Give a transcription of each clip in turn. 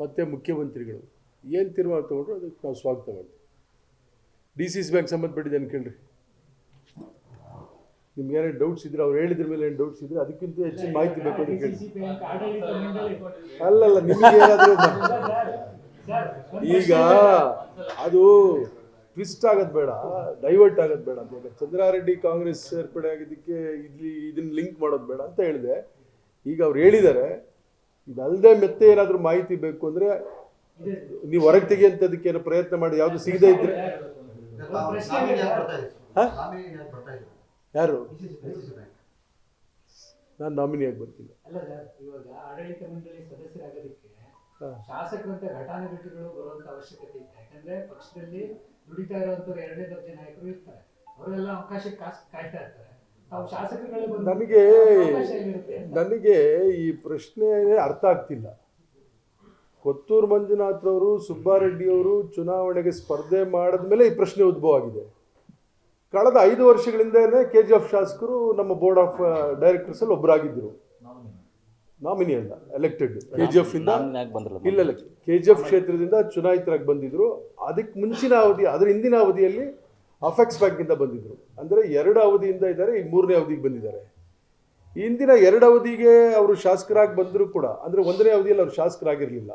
ಮತ್ತು ಮುಖ್ಯಮಂತ್ರಿಗಳು. ಏನು ತೀರ್ಮಾನ ತೊಗೊಂಡ್ರು ಅದಕ್ಕೆ ನಾವು ಸ್ವಾಗತ ಮಾಡ್ತೀವಿ. ಡಿ ಸಿ ಸಿ ಬ್ಯಾಂಕ್ ಸಂಬಂಧಪಟ್ಟಿದ್ದೆ ಕೇಳ್ರಿ ನಿಮ್ಗೆ ಡೌಟ್ಸ್ ಇದ್ರೆ ಅವ್ರು ಹೇಳಿದ್ರ ಮೇಲೆ ಏನು ಡೌಟ್ಸ್ ಇದ್ರೆ ಅದಕ್ಕಿಂತ ಹೆಚ್ಚಿನ ಮಾಹಿತಿ ಬೇಕು ಅಂತ ಕೇಳಿ ಅಲ್ಲಲ್ಲ ನಿಮಗೆ ಏನಾದರೂ ಈಗ ಅದು ಟ್ವಿಸ್ಟ್ ಆಗೋದು ಬೇಡ ಡೈವರ್ಟ್ ಆಗೋದು ಬೇಡ ಅಂತ ಚಂದ್ರಾರೆಡ್ಡಿ ಕಾಂಗ್ರೆಸ್ ಸೇರ್ಪಡೆ ಆಗಿದ್ದಕ್ಕೆ ಇಲ್ಲಿ ಇದನ್ನ ಲಿಂಕ್ ಮಾಡೋದು ಬೇಡ ಅಂತ ಹೇಳಿದೆ. ಈಗ ಅವ್ರು ಹೇಳಿದ್ದಾರೆ ಇದಲ್ಲದೆ ಮತ್ತೆ ಏನಾದರೂ ಮಾಹಿತಿ ಬೇಕು ಅಂದರೆ ನೀವು ಹೊರಗೆ ತೆಗೆಯಂಥದಕ್ಕೆ ಏನೋ ಪ್ರಯತ್ನ ಮಾಡಿ ಯಾವುದು ಸಿಗದೇ ಇದ್ರೆ. ಇದೆ ಯಾರು? ಇದೆ ನಾನು ನಾಮಿನಿಯಾಗಿ ಬರ್ತೀನಿ. ಅಲ್ಲ ಸರ್ ಇವಾಗ ಆಡಳಿತ ಮಂಡಳಿ ಸದಸ್ಯರಾಗೋದಕ್ಕೆ ಹಾ. ಶಾಸಕರಂತ ಘಟಾನುಘಟಿಗಳು ಬರುವಂತ ಅವಶ್ಯಕತೆ ಇಲ್ಲ ಯಾಕಂದ್ರೆ ಪಕ್ಷದಲ್ಲಿ ದುಡಿತಾ ಇರುವಂತವ್ರು ಎರಡನೇ ದರ್ಜೆ ನಾಯಕರು ಇರ್ತಾರೆ. ಅವರೆಲ್ಲ ಅವಕಾಶಕ್ಕೆ ಕಾಯ್ತಾ ಇರ್ತಾರೆ. ನನಗೆ ನನಗೆ ಈ ಪ್ರಶ್ನೆ ಅರ್ಥ ಆಗ್ತಿಲ್ಲ. ಕೊತ್ತೂರು ಮಂಜುನಾಥ್ರವರು ಸುಬ್ಬಾರೆಡ್ಡಿಯವರು ಚುನಾವಣೆಗೆ ಸ್ಪರ್ಧೆ ಮಾಡಿದ್ಮೇಲೆ ಈ ಪ್ರಶ್ನೆ ಉದ್ಭವ ಆಗಿದೆ ಕಳೆದ ಐದು ವರ್ಷಗಳಿಂದನೇ ಕೆ ಜಿ ಎಫ್ ಶಾಸಕರು ನಮ್ಮ ಬೋರ್ಡ್ ಆಫ್ ಡೈರೆಕ್ಟರ್ಸ್ ಅಲ್ಲಿ ಒಬ್ಬರಾಗಿದ್ದರು ನಾಮಿನಿ ಅಲ್ಲ ಎಲೆಕ್ಟೆಡ್. ಕೆ ಜಿ ಎಫ್ ಇಂದ ಇಲ್ಲ ಕೆ ಜಿ ಎಫ್ ಕ್ಷೇತ್ರದಿಂದ ಚುನಾಯಿತರಾಗಿ ಬಂದಿದ್ರು. ಅದಕ್ಕೆ ಮುಂಚಿನ ಅವಧಿ ಅದರ ಹಿಂದಿನ ಅವಧಿಯಲ್ಲಿ ಅಫೆಕ್ಸ್ ಬ್ಯಾಂಕಿಂದ ಬಂದಿದ್ರು. ಅಂದರೆ ಎರಡು ಅವಧಿಯಿಂದ ಇದ್ದಾರೆ ಈಗ ಮೂರನೇ ಅವಧಿಗೆ ಬಂದಿದ್ದಾರೆ. ಈ ಹಿಂದಿನ ಎರಡು ಅವಧಿಗೆ ಅವರು ಶಾಸಕರಾಗಿ ಬಂದರೂ ಕೂಡ, ಅಂದರೆ ಒಂದನೇ ಅವಧಿಯಲ್ಲಿ ಅವರು ಶಾಸಕರಾಗಿರಲಿಲ್ಲ.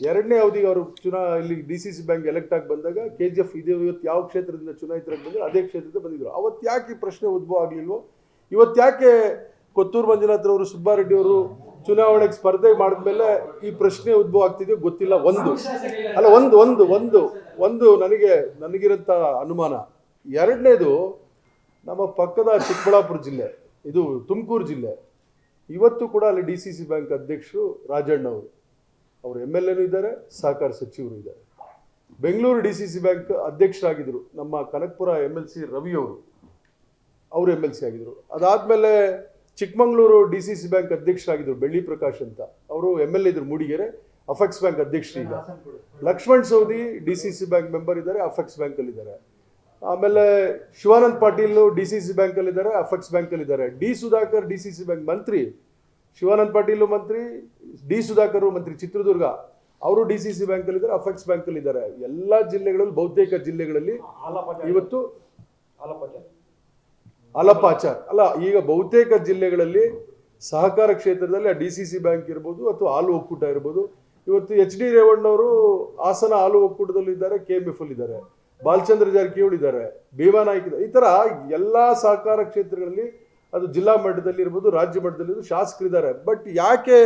ಎರಡನೇ ಅವಧಿಗೆ ಅವರು ಚುನಾ, ಇಲ್ಲಿ D C C bank elect ಆಗಿ ಬಂದಾಗ ಕೆ ಜಿ ಎಫ್ ಇದು ಇವತ್ತು ಯಾವ ಕ್ಷೇತ್ರದಿಂದ ಚುನಾಯಿತರಾಗಿ ಬಂದರು ಅದೇ ಕ್ಷೇತ್ರದಿಂದ ಬಂದಿದ್ರು. ಅವತ್ತು ಯಾಕೆ ಈ ಪ್ರಶ್ನೆ ಉದ್ಭವ ಆಗಲಿಲ್ವೋ? ಇವತ್ತು ಯಾಕೆ ಕೊತ್ತೂರು ಸುಬ್ಬಾರೆಡ್ಡಿ ಅವರು ಚುನಾವಣೆಗೆ ಸ್ಪರ್ಧೆ ಮಾಡಿದ್ಮೇಲೆ ಈ ಪ್ರಶ್ನೆ ಉದ್ಭವ ಆಗ್ತಿದೆಯೋ ಗೊತ್ತಿಲ್ಲ. ಒಂದು. ಅಲ್ಲ, ಒಂದು ಒಂದು ಒಂದು ಒಂದು ನನಗೆ, ನನಗಿರೋಂಥ ಅನುಮಾನ. ಎರಡನೇದು ನಮ್ಮ ಪಕ್ಕದ ಚಿಕ್ಕಬಳ್ಳಾಪುರ ಜಿಲ್ಲೆ, ಇದು ತುಮಕೂರು ಜಿಲ್ಲೆ. ಇವತ್ತು ಕೂಡ ಅಲ್ಲಿ ಡಿ ಸಿ ಸಿ ಬ್ಯಾಂಕ್ ಅಧ್ಯಕ್ಷರು ರಾಜಣ್ಣ ಅವರು ಅವರು ಎಂ ಎಲ್ ಎನೂ ಇದ್ದಾರೆ, ಸಹಕಾರ ಸಚಿವರು ಇದ್ದಾರೆ. Bengaluru D C C bank ಅಧ್ಯಕ್ಷರಾಗಿದ್ದರು ನಮ್ಮ Kanakapura M L C Ravi ಅವರು. ಎಂ ಎಲ್ ಸಿ ಆಗಿದ್ರು. ಅದಾದಮೇಲೆ Chikkamagaluru D C C bank ಅಧ್ಯಕ್ಷರಾಗಿದ್ದರು Belli Prakash ಅಂತ. ಅವರು ಎಂ ಎಲ್ ಎ ಇದ್ರು ಮೂಡಿಗೆರೆ ಅಫೆಕ್ಸ್ ಬ್ಯಾಂಕ್ ಅಧ್ಯಕ್ಷರು ಈಗ. Laxman Savadi D C C bank member ಇದ್ದಾರೆ ಅಫೆಕ್ಸ್ ಬ್ಯಾಂಕಲ್ಲಿ ಇದ್ದಾರೆ ಆಮೇಲೆ Shivanand Patil D C C ಬ್ಯಾಂಕಲ್ಲಿ ಇದ್ದಾರೆ ಅಫೆಕ್ಸ್ ಬ್ಯಾಂಕಲ್ಲಿ ಇದ್ದಾರೆ D Sudhakar, D C C bank ಮಂತ್ರಿ, ಶಿವಾನಂದ್ ಪಾಟೀಲ್ ಮಂತ್ರಿ, ಡಿ ಸುಧಾಕರ್ ಮಂತ್ರಿ, ಚಿತ್ರದುರ್ಗ. ಅವರು ಡಿ ಸಿ ಸಿ ಬ್ಯಾಂಕಲ್ಲಿ ಇದ್ದಾರೆ ಅಫೆಕ್ಸ್ ಬ್ಯಾಂಕಲ್ಲಿ ಇದ್ದಾರೆ ಎಲ್ಲ ಜಿಲ್ಲೆಗಳಲ್ಲಿ, ಬಹುತೇಕ ಜಿಲ್ಲೆಗಳಲ್ಲಿ ಇವತ್ತು ಅಲಪಾಚಾರ್. ಅಲ್ಲ, ಈಗ ಬಹುತೇಕ ಜಿಲ್ಲೆಗಳಲ್ಲಿ ಸಹಕಾರ ಕ್ಷೇತ್ರದಲ್ಲಿ ಡಿ ಸಿ ಸಿ ಬ್ಯಾಂಕ್ ಇರ್ಬೋದು ಅಥವಾ ಹಾಲು ಒಕ್ಕೂಟ ಇರ್ಬೋದು. ಇವತ್ತು ಎಚ್ ಡಿ ರೇವಣ್ಣವರು ಹಾಸನ ಹಾಲು ಒಕ್ಕೂಟದಲ್ಲಿ ಇದ್ದಾರೆ ಕೆ ಎಂ ಎಫ್ ಇದ್ದಾರೆ ಬಾಲಚಂದ್ರ ಜಾರಕಿಹೊಳಿ ಇದ್ದಾರೆ, ಭೀಮಾ ನಾಯ್ಕ ಇದ್ದಾರೆ. ಈ ಥರ ಎಲ್ಲ ಸಹಕಾರ ಕ್ಷೇತ್ರಗಳಲ್ಲಿ ಅದು ಜಿಲ್ಲಾ ಮಟ್ಟದಲ್ಲಿ ಇರ್ಬೋದು, ರಾಜ್ಯ ಮಟ್ಟದಲ್ಲಿ ಶಾಸಕರಿದ್ದಾರೆ ಬಟ್ ಯಾಕೆ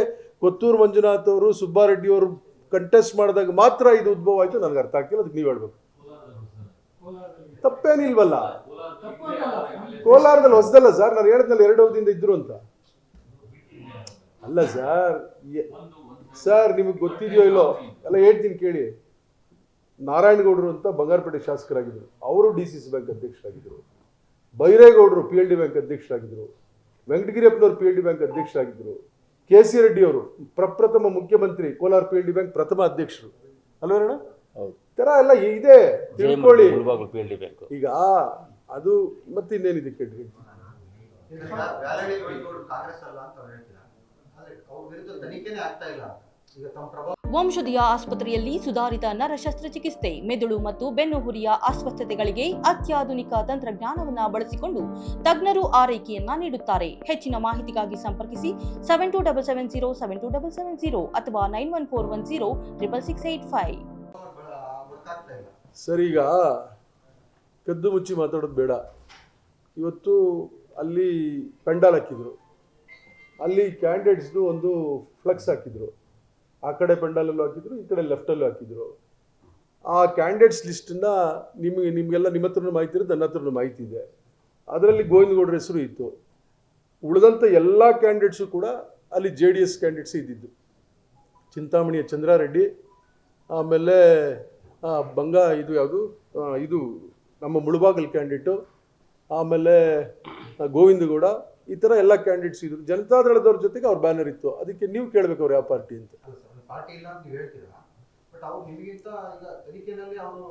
ಕೊತ್ತೂರು ಮಂಜುನಾಥ್ ಅವರು, ಸುಬ್ಬಾರೆಡ್ಡಿ ಅವರು ಕಂಟೆಸ್ಟ್ ಮಾಡಿದಾಗ ಮಾತ್ರ ಇದು ಉದ್ಭವ ಆಯಿತು ನನಗೆ ಅರ್ಥ ಆಗ್ತಿಲ್ಲ, ಅದಕ್ಕೆ ನೀವು ಹೇಳ್ಬೇಕು. ತಪ್ಪೇನಿಲ್ವಲ್ಲ. ಕೋಲಾರದಲ್ಲಿ ಹೊಸದಲ್ಲ ಸರ್ ನಾನು ಹೇಳಿದ್ನಲ್ಲ, ಎರಡು ಅವಧಿಯಿಂದ ಇದ್ರು ಅಂತ ಅಲ್ಲ ಸರ್ ಸರ್ ನಿಮಗೆ ಗೊತ್ತಿದೆಯೋ ಇಲ್ಲೋ ಎಲ್ಲ ಹೇಳ್ತೀನಿ ಕೇಳಿ ನಾರಾಯಣಗೌಡರು ಅಂತ ಬಂಗಾರಪೇಟೆ ಶಾಸಕರಾಗಿದ್ದರು ಅವರು ಡಿ ಸಿ ಸಿ ಬ್ಯಾಂಕ್ ಅಧ್ಯಕ್ಷರಾಗಿದ್ದರು ಬೈರೇಗೌಡರು ಪಿ ಎಲ್ ಡಿ ಬ್ಯಾಂಕ್ ಅಧ್ಯಕ್ಷರಾಗಿದ್ದರು ವೆಂಕಟಗಿರಿಯಪ್ಪನವರು ಪಿ ಎಲ್ ಡಿ ಬ್ಯಾಂಕ್ ಅಧ್ಯಕ್ಷರಾಗಿದ್ದರು ಕೆ ಸಿ ರೆಡ್ಡಿ ಅವರು ಪ್ರಪ್ರಥಮ ಮುಖ್ಯಮಂತ್ರಿ Kolar P L D bank ಪ್ರಥಮ ಅಧ್ಯಕ್ಷರು. ಅಲ್ವೇನಣ್ಣ ಥರ ಎಲ್ಲ ಇದೆ. ತಿಳ್ಕೊಳ್ಳಿ. P L D bank. ಈಗ ಅದು ಮತ್ತೆ ಇನ್ನೇನಿದೆ ಬೈಗೌಡರು ಕಾಂಗ್ರೆಸ್ ಅಲ್ಲ ಅಂತ ಅವ್ರು ಹೇಳ್ತೀರಾ? ಆದ್ರೆ ಅವ್ರ ವಿರುದ್ಧ ತನಿಖೆನೇ ಆಗ್ತಾ ಇಲ್ಲ. ಈಗ ತಮ್ಮ ಪ್ರಭಾವ ವಂಶದಿಯ ಆಸ್ಪತ್ರೆಯಲ್ಲಿ ಸುಧಾರಿತ ನರ ಶಸ್ತ್ರಚಿಕಿತ್ಸೆ ಮೆದುಳು ಮತ್ತು ಬೆನ್ನುಹುರಿಯ ಅಸ್ವಸ್ಥತೆಗಳಿಗೆ ಅತ್ಯಾಧುನಿಕ ತಂತ್ರಜ್ಞಾನವನ್ನು ಬಳಸಿಕೊಂಡು ತಜ್ಞರು ಆರೈಕೆಯನ್ನ ನೀಡುತ್ತಾರೆ. ಹೆಚ್ಚಿನ ಮಾಹಿತಿಗಾಗಿ ಸಂಪರ್ಕಿಸಿ seven two double seven zero seven two double seven zero ಅಥವಾ nine one four one zero triple six eight five ಗೊತ್ತಾಗ್ತಾ ಇಲ್ಲ ಸರ್, ಈಗ ಕದ್ದು ಮುಚ್ಚಿ ಮಾತಾಡೋದು ಬೇಡ. ಇವತ್ತು ಅಲ್ಲಿ ಪೆಂಡಾಲ್ ಹಾಕಿದ್ರು. ಅಲ್ಲಿ ಕ್ಯಾಂಡಿಡೇಟ್ಸ್ದು ಒಂದು ಫ್ಲೆಕ್ಸ್ ಹಾಕಿದ್ರು. ಆ ಕಡೆ ಪೆಂಡಲಲ್ಲೂ ಹಾಕಿದ್ರು, ಈ ಕಡೆ ಲೆಫ್ಟಲ್ಲೂ ಹಾಕಿದ್ರು. ಆ ಕ್ಯಾಂಡಿಡೇಟ್ಸ್ ಲಿಸ್ಟನ್ನ ನಿಮಗೆ, ನಿಮಗೆಲ್ಲ ನಿಮ್ಮ ಹತ್ರನೂ ಮಾಹಿತಿ ಇರುತ್ತೆ, ನನ್ನ ಹತ್ರನೂ ಮಾಹಿತಿ ಇದೆ. ಅದರಲ್ಲಿ ಗೋವಿಂದಗೌಡರ ಹೆಸರು ಇತ್ತು. ಉಳಿದಂಥ ಎಲ್ಲ ಕ್ಯಾಂಡಿಡೇಟ್ಸು ಕೂಡ ಅಲ್ಲಿ ಜೆ ಡಿ ಎಸ್ ಕ್ಯಾಂಡಿಡೇಟ್ಸ್ ಇದ್ದಿದ್ದು. ಚಿಂತಾಮಣಿಯ ಚಂದ್ರಾರೆಡ್ಡಿ, ಆಮೇಲೆ ಬಂಗ ಇದು ಯಾವುದು? ಇದು ನಮ್ಮ ಮುಳುಬಾಗಲ್ ಕ್ಯಾಂಡಿಡೇಟು ಆಮೇಲೆ ಗೋವಿಂದ ಗೋವಿಂದಗೌಡ, ಈ ಥರ ಎಲ್ಲ ಕ್ಯಾಂಡಿಡೇಟ್ಸ್ ಇದ್ರು. ಜನತಾದಳದವ್ರ ಜೊತೆಗೆ ಅವ್ರ ಬ್ಯಾನರ್ ಇತ್ತು. ಅದಕ್ಕೆ ನೀವು ಕೇಳಬೇಕು ಅವ್ರು ಯಾವ ಪಾರ್ಟಿ ಅಂತ. ಪಾರ್ಟಿ ಇಲ್ಲ ಅಂತ ಹೇಳ್ತೀರಾ? ಬಟ್ ಅವ್ರು ನಿಮಗಿಂತ ಈಗ ತನಿಖೆನಲ್ಲಿ ಅವರು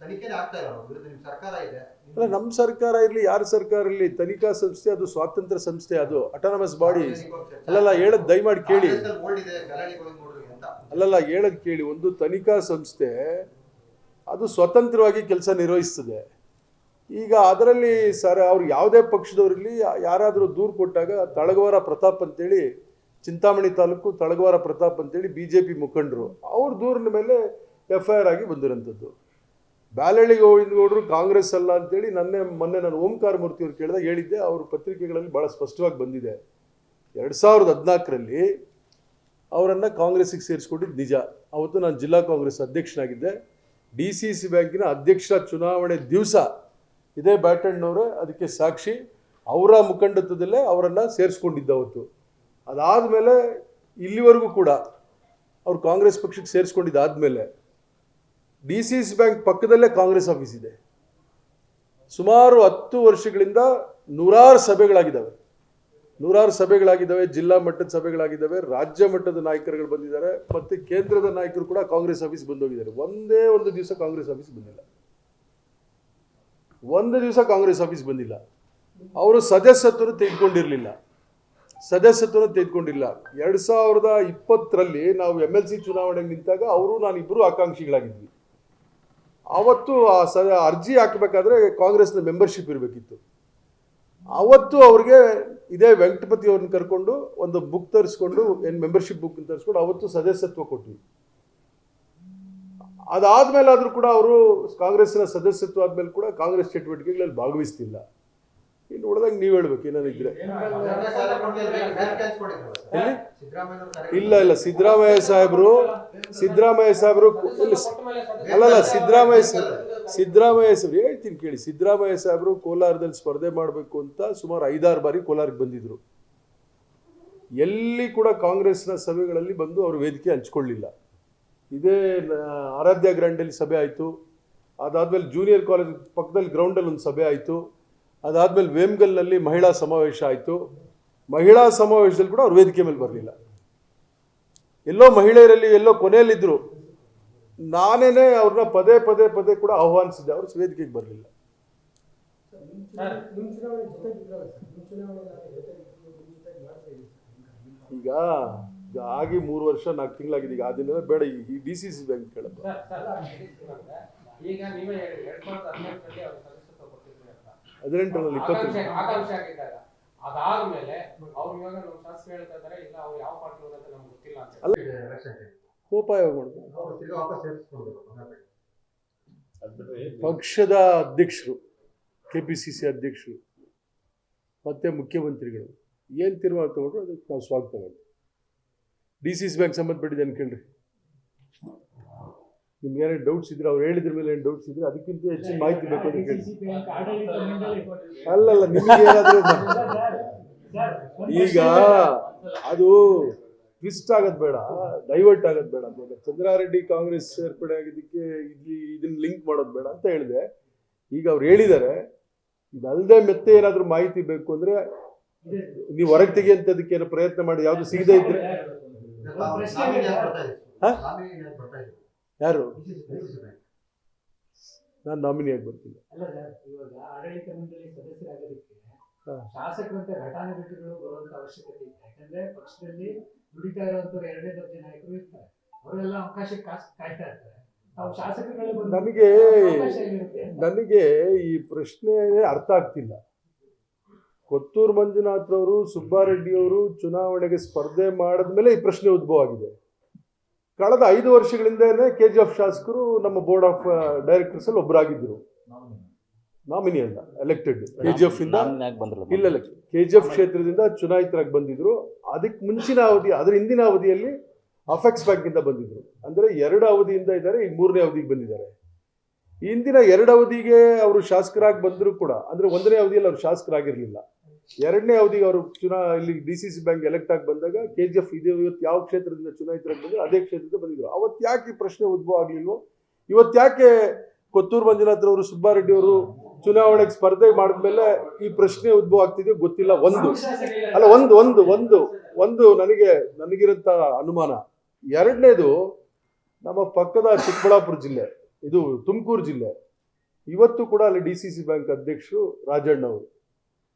ತನಿಖೆನೇ ಆಗ್ತಾ ಇಲ್ಲ ಅವ್ರ ವಿರುದ್ಧ ನಿಮ್ಮ ಸರ್ಕಾರ ಇದೆ. ಅಲ್ಲ ನಮ್ಮ ಸರ್ಕಾರ ಇರಲಿ ಯಾರ ಸರ್ಕಾರ ಇರಲಿ ತನಿಖಾ ಸಂಸ್ಥೆ ಅದು ಸ್ವಾತಂತ್ರ್ಯ ಸಂಸ್ಥೆ ಅದು ಅಟಾನಮಸ್ ಬಾಡಿ ಅಲ್ಲಲ್ಲ ಹೇಳದ್ ದಯಮಾಡಿ ಕೇಳಿ. ಬೋರ್ಡ್ ಇದೆ ಅಂತ. ಅಲ್ಲಲ್ಲ ಹೇಳೋದು ಕೇಳಿ. ಒಂದು ತನಿಖಾ ಸಂಸ್ಥೆ ಅದು ಸ್ವತಂತ್ರವಾಗಿ ಕೆಲಸ ನಿರ್ವಹಿಸ್ತದೆ. ಈಗ ಅದರಲ್ಲಿ ಸರ್ ಅವ್ರು ಯಾವುದೇ ಪಕ್ಷದವರಲ್ಲಿ ಯಾರಾದರೂ ದೂರು ಕೊಟ್ಟಾಗ ತಳಗವರ ಪ್ರತಾಪ್ ಅಂತೇಳಿ ಚಿಂತಾಮಣಿ ತಾಲೂಕು ತಳಗವಾರ ಪ್ರತಾಪ್ ಅಂತೇಳಿ ಬಿ ಜೆ ಪಿ ಮುಖಂಡರು. ಅವ್ರ ದೂರಿನ ಮೇಲೆ ಎಫ್ ಐ ಆರ್ ಆಗಿ ಬಂದಿರೋಂಥದ್ದು. ಬ್ಯಾಲಳ್ಳಿ ಗೋವಿಂದಗೌಡರು ಕಾಂಗ್ರೆಸ್ ಅಲ್ಲ ಅಂತೇಳಿ ನನ್ನೆ ಮೊನ್ನೆ ನಾನು ಓಂಕಾರ ಮೂರ್ತಿ ಅವ್ರು ಕೇಳಿದಾಗ ಹೇಳಿದ್ದೆ, ಅವ್ರ ಪತ್ರಿಕೆಗಳಲ್ಲಿ ಭಾಳ ಸ್ಪಷ್ಟವಾಗಿ ಬಂದಿದೆ. ಎರಡು ಸಾವಿರದ ಹದಿನಾಲ್ಕರಲ್ಲಿ ಅವರನ್ನು ಕಾಂಗ್ರೆಸ್ಸಿಗೆ ಸೇರಿಸ್ಕೊಂಡಿದ್ದು ನಿಜ. ಅವತ್ತು ನಾನು ಜಿಲ್ಲಾ ಕಾಂಗ್ರೆಸ್ ಅಧ್ಯಕ್ಷನಾಗಿದ್ದೆ. ಡಿ ಸಿ ಸಿ ಬ್ಯಾಂಕಿನ ಅಧ್ಯಕ್ಷ ಚುನಾವಣೆ ದಿವಸ ಇದೇ ಬ್ಯಾಟಣ್ಣವರೇ ಅದಕ್ಕೆ ಸಾಕ್ಷಿ. ಅವರ ಮುಖಂಡತ್ವದಲ್ಲೇ ಅವರನ್ನು ಸೇರಿಸ್ಕೊಂಡಿದ್ದ ಅವತ್ತು. ಅದಾದಮೇಲೆ ಇಲ್ಲಿವರೆಗೂ ಕೂಡ ಅವ್ರು ಕಾಂಗ್ರೆಸ್ ಪಕ್ಷಕ್ಕೆ ಸೇರಿಸ್ಕೊಂಡಿದ್ದಾದಮೇಲೆ ಡಿ ಸಿ ಸಿ ಬ್ಯಾಂಕ್ ಪಕ್ಕದಲ್ಲೇ ಕಾಂಗ್ರೆಸ್ ಆಫೀಸ್ ಇದೆ. ಸುಮಾರು ಹತ್ತು ವರ್ಷಗಳಿಂದ ನೂರಾರು ಸಭೆಗಳಾಗಿದ್ದಾವೆ. ನೂರಾರು ಸಭೆಗಳಾಗಿದ್ದಾವೆ, ಜಿಲ್ಲಾ ಮಟ್ಟದ ಸಭೆಗಳಾಗಿದ್ದಾವೆ, ರಾಜ್ಯ ಮಟ್ಟದ ನಾಯಕರುಗಳು ಬಂದಿದ್ದಾರೆ, ಮತ್ತು ಕೇಂದ್ರದ ನಾಯಕರು ಕೂಡ ಕಾಂಗ್ರೆಸ್ ಆಫೀಸ್ ಬಂದೋಗಿದ್ದಾರೆ. ಒಂದೇ ಒಂದು ದಿವಸ ಕಾಂಗ್ರೆಸ್ ಆಫೀಸ್ ಬಂದಿಲ್ಲ. ಒಂದು ದಿವಸ ಕಾಂಗ್ರೆಸ್ ಆಫೀಸ್ ಬಂದಿಲ್ಲ. ಅವರು ಸದಸ್ಯತ್ವರು ತೆಗೆದುಕೊಂಡಿರಲಿಲ್ಲ ಸದಸ್ಯತ್ವನ ತೆಗೆದುಕೊಂಡಿಲ್ಲ. ಎರಡು ಸಾವಿರದ ಇಪ್ಪತ್ತರಲ್ಲಿ ನಾವು ಎಂ ಎಲ್ ಸಿ ಚುನಾವಣೆಗೆ ನಿಂತಾಗ ಅವರು ನಾನಿಬ್ಬರು ಆಕಾಂಕ್ಷಿಗಳಾಗಿದ್ವಿ. ಅವತ್ತು ಆ ಸ, ಅರ್ಜಿ ಹಾಕಬೇಕಾದ್ರೆ ಕಾಂಗ್ರೆಸ್ನ ಮೆಂಬರ್ಶಿಪ್ ಇರಬೇಕಿತ್ತು. ಅವತ್ತು ಅವ್ರಿಗೆ ಇದೇ ವೆಂಕಟಪತಿ ಅವ್ರನ್ನ ಕರ್ಕೊಂಡು ಒಂದು ಬುಕ್ ತರಿಸ್ಕೊಂಡು, ಏನು ಮೆಂಬರ್ಶಿಪ್ ಬುಕ್ ತರಿಸ್ಕೊಂಡು ಅವತ್ತು ಸದಸ್ಯತ್ವ ಕೊಟ್ವಿ. ಅದಾದ್ಮೇಲೆ ಆದರೂ ಕೂಡ ಅವರು ಕಾಂಗ್ರೆಸ್ನ ಸದಸ್ಯತ್ವ ಆದ್ಮೇಲೆ ಕೂಡ ಕಾಂಗ್ರೆಸ್ ಚಟುವಟಿಕೆಗಳಲ್ಲಿ ಭಾಗವಹಿಸ್ತಿಲ್ಲ. ಇನ್ನು ಉಳ್ದಂಗೆ ನೀವು ಹೇಳ್ಬೇಕು, ಏನಾದ್ರೆ ಎಲ್ಲಿ? ಇಲ್ಲ ಇಲ್ಲ, ಸಿದ್ದರಾಮಯ್ಯ ಸಾಹೇಬರು ಸಿದ್ದರಾಮಯ್ಯ ಸಾಹೇಬರು ಇಲ್ಲ ಅಲ್ಲಲ್ಲ, ಸಿದ್ದರಾಮಯ್ಯ ಸಿದ್ದರಾಮಯ್ಯ ಸಾಹೇಬ್ರು ಹೇಳ್ತೀನಿ ಕೇಳಿ, ಸಿದ್ದರಾಮಯ್ಯ ಸಾಹೇಬರು ಕೋಲಾರದಲ್ಲಿ ಸ್ಪರ್ಧೆ ಮಾಡಬೇಕು ಅಂತ ಸುಮಾರು ಐದಾರು ಬಾರಿ ಕೋಲಾರಕ್ಕೆ ಬಂದಿದ್ರು. ಎಲ್ಲಿ ಕೂಡ ಕಾಂಗ್ರೆಸ್ನ ಸಭೆಗಳಲ್ಲಿ ಬಂದು ಅವರು ವೇದಿಕೆ ಹಂಚ್ಕೊಳ್ಳಿಲ್ಲ. ಇದೇ ಆರಾಧ್ಯ ಗ್ರ್ಯಾಂಡಲ್ಲಿ ಸಭೆ ಆಯಿತು. ಅದಾದಮೇಲೆ ಜೂನಿಯರ್ ಕಾಲೇಜ್ ಪಕ್ಕದಲ್ಲಿ ಗ್ರೌಂಡಲ್ಲಿ ಒಂದು ಸಭೆ ಆಯಿತು. ಅದಾದಮೇಲೆ ವೇಮ್ಗಲ್ನಲ್ಲಿ ಮಹಿಳಾ ಸಮಾವೇಶ ಆಯಿತು. ಮಹಿಳಾ ಸಮಾವೇಶದಲ್ಲಿ ಕೂಡ ಅವ್ರು ವೇದಿಕೆ ಮೇಲೆ ಬರಲಿಲ್ಲ. ಎಲ್ಲೋ ಮಹಿಳೆಯರಲ್ಲಿ ಎಲ್ಲೋ ಕೊನೆಯಲ್ಲಿದ್ದರು ನಾನೇನೆ ಅವ್ರನ್ನ ಪದೇ ಪದೇ ಪದೇ ಕೂಡ ಆಹ್ವಾನಿಸಿದ್ದೆ. ಅವರು ವೇದಿಕೆಗೆ ಬರಲಿಲ್ಲ. ಈಗ ಆಗಿ ಮೂರು ವರ್ಷ, ನಾಲ್ಕು ತಿಂಗಳಾಗಿದೆ. ಈಗ ಅದನ್ನೆಲ್ಲ ಬೇಡ, ಈ ಡಿ ಸಿ ಸಿ ಬ್ಯಾಂಕ್ ಕೇಳಪ್ಪ ಈಗ ನೀವೇ ಹೇಳಿ ಎರಡ್ ಸಾವಿರದ ಹದಿನೆಂಟರಲ್ಲಿ ಇಪ್ಪತ್ತು ಆಕಾಂಕ್ಷೆ ಆಗಿದ್ದಾಗ. ಅದಾದ್ಮೇಲೆ ಅವ್ರು ಇವಾಗ ನಮ್ಮ ಶಾಸಕ ಹೇಳ್ತಾ ಇದಾರೆ ಇಲ್ಲ ಅವ್ರು ಯಾವ ಪಾರ್ಟಿ ಅಂತ ನಮ್ಗೆ ಗೊತ್ತಿಲ್ಲ ಪಕ್ಷದ ಅಧ್ಯಕ್ಷರು ಕೆ ಪಿ ಸಿ ಸಿ ಅಧ್ಯಕ್ಷರು ಮತ್ತೆ ಮುಖ್ಯಮಂತ್ರಿಗಳು ಏನು ತೀರ್ಮಾನ ತಗೊಂಡ್ರು ಅದಕ್ಕೆ ನಾವು ಸ್ವಾಗತ ಮಾಡ್ತೀವಿ. ಡಿ ಸಿ ಸಿ ಬ್ಯಾಂಕ್ ಸಂಬಂಧಪಟ್ಟಿದೆ ಅನ್ಕೊಂಡ್ರಿ ನಿಮ್ಗೆ ಏನೇನು ಡೌಟ್ಸ್ ಇದ್ರೆ ಅವ್ರು ಹೇಳಿದ್ರ ಮೇಲೆ ಏನು ಡೌಟ್ಸ್ ಇದ್ರೆ ಅದಕ್ಕಿಂತ ಹೆಚ್ಚಿನ ಮಾಹಿತಿ ಬೇಕು ಅಂತ ಕೇಳಿ ಆಡಳಿತ ಅಲ್ಲಲ್ಲ ನಿಮಗೆ ಏನಾದರೂ ಈಗ ಅದು ಟ್ವಿಸ್ಟ್ ಆಗೋದು ಬೇಡ ಡೈವರ್ಟ್ ಆಗೋದು ಬೇಡ ಅಂತ ಚಂದ್ರಾರೆಡ್ಡಿ ಕಾಂಗ್ರೆಸ್ ಸೇರ್ಪಡೆ ಆಗಿದ್ದಕ್ಕೆ ಇಲ್ಲಿ ಇದನ್ನ ಲಿಂಕ್ ಮಾಡೋದು ಬೇಡ ಅಂತ ಹೇಳಿದೆ. ಈಗ ಅವ್ರು ಹೇಳಿದ್ದಾರೆ ಇದಲ್ಲದೆ ಮತ್ತೆ ಏನಾದರೂ ಮಾಹಿತಿ ಬೇಕು ಅಂದ್ರೆ ನೀವು ಹೊರಗೆ ತೆಗೆಯಂಥದಕ್ಕೆ ಏನೋ ಪ್ರಯತ್ನ ಮಾಡಿ ಯಾವುದು ಸಿಗದೇ ಇದ್ರು. ಹಾ? ನಾಮಿನಿ ಯಾರು. ನಾನು ನಾಮಿನಿಯಾಗಿ ಬರ್ತೀನಿ ಅಲ್ಲ ಸರ್ ಇವಾಗ ಆಡಳಿತ ಮಂಡಳಿ ಸದಸ್ಯರಾಗೋದಕ್ಕೆ ಹಾ. ಶಾಸಕರಂತೆ ಘಟಾನುಘಟಿಗಳು ಬರುವಂತ ಅವಶ್ಯಕತೆ ಇಲ್ಲ ಯಾಕಂದ್ರೆ ಪಕ್ಷದಲ್ಲಿ ದುಡಿತಾ ಇರುವಂತವ್ರು ಎರಡನೇ ದರ್ಜೆ ನಾಯಕರು ಇರ್ತಾರೆ ಅವರೆಲ್ಲ ಅವಕಾಶಕ್ಕೆ ಕಾಯ್ತಾ ಇರ್ತಾರೆ ತಾವು ಶಾಸಕರುಗಳೇ ನನಗೆ? ನನಗೆ ಈ ಪ್ರಶ್ನೆ ಅರ್ಥ ಆಗ್ತಿಲ್ಲ ಕೊತ್ತೂರು ಮಂಜುನಾಥ್ರವರು ಸುಬ್ಬಾರೆಡ್ಡಿಯವರು ಚುನಾವಣೆಗೆ ಸ್ಪರ್ಧೆ ಮಾಡಿದ್ಮೇಲೆ ಈ ಪ್ರಶ್ನೆ ಉದ್ಭವ ಆಗಿದೆ ಕಳೆದ ಐದು ವರ್ಷಗಳಿಂದನೇ ಕೆ ಜಿ ಎಫ್ ಶಾಸಕರು ನಮ್ಮ ಬೋರ್ಡ್ ಆಫ್ ಡೈರೆಕ್ಟರ್ಸ್ ಅಲ್ಲಿ ಒಬ್ಬರಾಗಿದ್ದರು ನಾಮಿನಿ ಅಲ್ಲ ಎಲೆಕ್ಟೆಡ್ ಕೆ ಜಿ ಎಫ್ ಇಂದ ಇಲ್ಲ ಇಲ್ಲ ಕೆ ಜಿ ಎಫ್ ಕ್ಷೇತ್ರದಿಂದ ಚುನಾಯಿತರಾಗಿ ಬಂದಿದ್ರು. ಅದಕ್ಕೆ ಮುಂಚಿನ ಅವಧಿ ಅದರ ಹಿಂದಿನ ಅವಧಿಯಲ್ಲಿ ಅಫೆಕ್ಸ್ ಬ್ಯಾಂಕಿಂದ ಬಂದಿದ್ರು. ಅಂದರೆ ಎರಡು ಅವಧಿಯಿಂದ ಇದ್ದಾರೆ ಈಗ ಮೂರನೇ ಅವಧಿಗೆ ಬಂದಿದ್ದಾರೆ. ಹಿಂದಿನ ಎರಡು ಅವಧಿಗೆ ಅವರು ಶಾಸಕರಾಗಿ ಬಂದರೂ ಕೂಡ ಅಂದರೆ ಒಂದನೇ ಅವಧಿಯಲ್ಲಿ ಅವರು ಶಾಸಕರಾಗಿರಲಿಲ್ಲ. ಎರಡನೇ ಅವಧಿಗೆ ಅವರು ಚುನಾ, ಇಲ್ಲಿ D C C bank elect ಆಗಿ ಬಂದಾಗ ಕೆ ಜಿ ಎಫ್ ಇದು, ಇವತ್ತು ಯಾವ ಕ್ಷೇತ್ರದಿಂದ ಚುನಾಯಿತರಾಗಿ ಬಂದ್ರೆ ಅದೇ ಕ್ಷೇತ್ರದಿಂದ ಬಂದಿದ್ರು. ಅವತ್ತು ಯಾಕೆ ಈ ಪ್ರಶ್ನೆ ಉದ್ಭವ ಆಗಲಿಲ್ವೋ? ಇವತ್ತು ಯಾಕೆ ಕೊತ್ತೂರು ಮಂಜುನಾಥ್ ಅವರು ಸುಬ್ಬಾರೆಡ್ಡಿ ಅವರು ಚುನಾವಣೆಗೆ ಸ್ಪರ್ಧೆ ಮಾಡಿದ್ಮೇಲೆ ಈ ಪ್ರಶ್ನೆ ಉದ್ಭವ ಆಗ್ತಿದೆಯೋ ಗೊತ್ತಿಲ್ಲ. ಒಂದು, ಅಲ್ಲ, ಒಂದು ಒಂದು ಒಂದು ಒಂದು ನನಗೆ ನನಗಿರಂತ ಅನುಮಾನ. ಎರಡನೇದು ನಮ್ಮ ಪಕ್ಕದ ಚಿಕ್ಕಬಳ್ಳಾಪುರ ಜಿಲ್ಲೆ, ಇದು ತುಮಕೂರು ಜಿಲ್ಲೆ. ಇವತ್ತು ಕೂಡ ಅಲ್ಲಿ ಡಿ ಸಿ ಸಿ ಬ್ಯಾಂಕ್ ಅಧ್ಯಕ್ಷರು ರಾಜಣ್ಣ ಅವರು